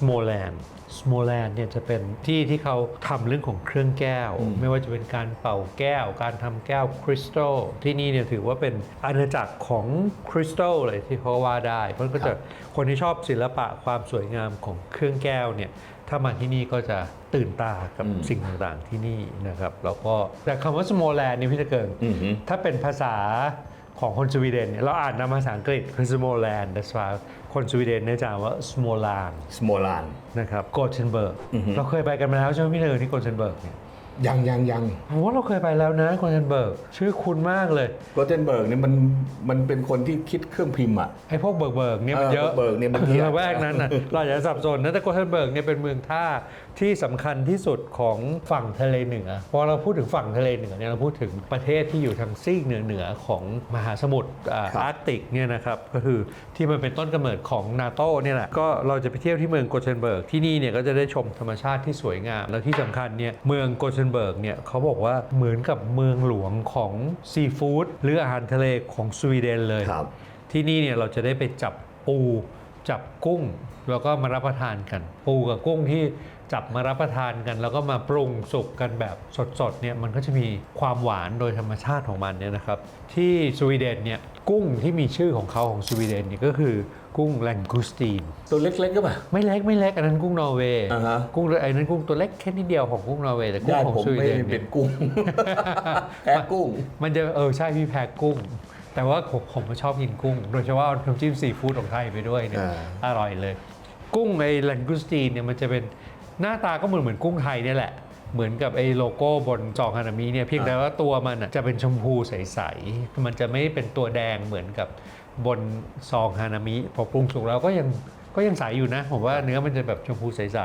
Smoland Smoland เนี่ยจะเป็นที่ที่เขาทำเรื่องของเครื่องแก้ว ไม่ว่าจะเป็นการเป่าแก้ว การทำแก้วคริสตัลที่นี่เนี่ยถือว่าเป็นอาณาจักรของคริสตัลเลยที่เขาว่าได้ เพราะก็จะคนที่ชอบศิลปะความสวยงามของเครื่องแก้วเนี่ยถ้ามาที่นี่ก็จะตื่นตากับสิ่งต่างๆที่นี่นะครับ แล้วก็แต่คำว่า Smoland นี่พี่จะเกิงอือหือถ้าเป็นภาษา ของคนสวีเดนเนี่ยเราอ่านนามภาษาอังกฤษคือ Smoland แต่ว่าคนสวีเดนเนี่ยจะอ่านว่า Smoland สโมลานนะครับโกเทนเบิร์กเราเคยไปกันมาแล้วใช่ไหมพี่เนยที่โกเทนเบิร์กเนี่ย ยังยังยังผมว่าเราเคยไปแล้วนะโกเทนเบิร์กชื่อคุ้นมากเลยโกเทนเบิร์กเนี่ยมันมันเป็นคนที่คิดเครื่องพิมพ์อะไอ้พวกเบิร์กเบิร์กเนี่ยมันเออเยอะเบิร์กเนี่ยมันเยอะละแวกนั้นน่ะเราอย่าสับสนนะแต่โกเทนเบิร์กเนี่ยเป็นเมืองท่าที่สำคัญที่สุดของฝั่งทะเลเหนือพอเราพูดถึงฝั่งทะเลเหนือเนี่ยเราพูดถึงประเทศที่อยู่ทางซีกเหนือเหนือๆของมหาสมุทรอ่าครับอาร์กติกเนี่ยนะครับก็คือที่มันเป็นต้นกำเนิดของนาโตเนี่ยแหละก็เราจะไปเที่ยวที่เมืองโกเทนเบิร์กที่นี่เนี่ยก็จะได้ชมธรรมชาติที่สวยงามแล้วที่สำคัญเนี่ยเมืองโกเทนเบิร์กเนี่ยเขาบอกว่าเหมือนกับเมืองหลวงของซีฟู้ดหรืออาหารทะเลของสวีเดนเลยครับที่นี่เนี่ยเราจะได้ไปจับปู จับกุ้งแล้วก็มารับประทานกัน ปูกับกุ้งที่จับมารับประทานกัน แล้วก็มาปรุงสุกกันแบบสดๆเนี่ยมันก็จะมีความหวานโดยธรรมชาติของมันเนี่ยนะครับ ที่สวีเดนเนี่ยกุ้งที่มีชื่อของเขาของสวีเดนเนี่ยก็คือกุ้งแลงกูสตีน ตัวเล็กๆก็ป่ะ ไม่เล็กไม่เล็กอันนั้นกุ้งนอร์เวย์อ่าฮะ กุ้งไอ้นั้นกุ้งตัวเล็กแค่นิดเดียวของกุ้งนอร์เวย์แต่กุ้งญาติของผมสวีไม่เดนเป็เนี่ยนกุ้ง แพ้กุ้ง มันจะเออใช่พี่แพ้กุ้ง แต่ว่าผมผมก็ชอบกินกุ้ง โดยเฉพาะเอาน้ำจิ้มซีฟู้ดของไทยไปด้วยเนี่ยอ่าอร่อยเลย กุ้งไอ้แลงกูสตีนเนี่ยมันจะเป็นหน้าตาก็เหมือนเหมือนกุ้งไทยเนี่ยแหละ เหมือนกับไอ้โลโก้บนจองฮานามิเนี่ยเพียงแต่ว่าตัวมันอะจะเป็นชมพูใสๆมันจะไม่เป็นตัวแดงเหมือนกับบนซองฮานามิพอปรุงสุกแล้วก็ยังก็ยังใสอยู่นะ ผมว่าเนื้อมันจะแบบชมพูใส